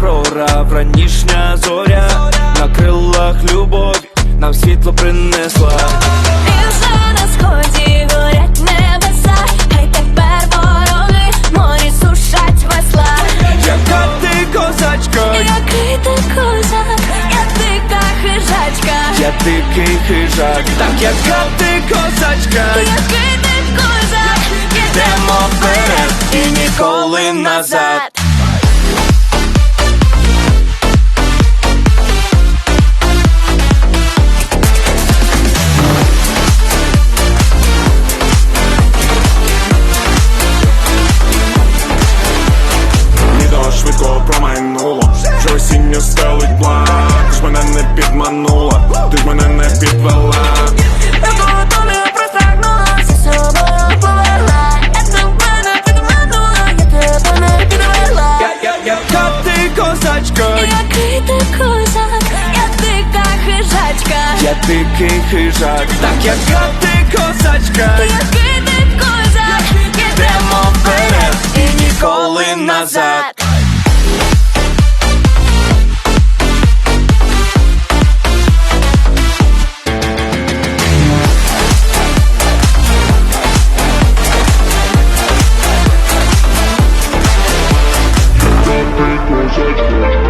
прорав ранішня зоря, на крилах любов нам світло принесла. Я дикий хижак, так яка ти козачка, який ти козак, ідемо вперед і ніколи назад. хижачка, який ти козак, я дика хижачка, я дикий хижак, так яка ти козачка, який ти козак, ідемо вперед і ніколи назад. judgment.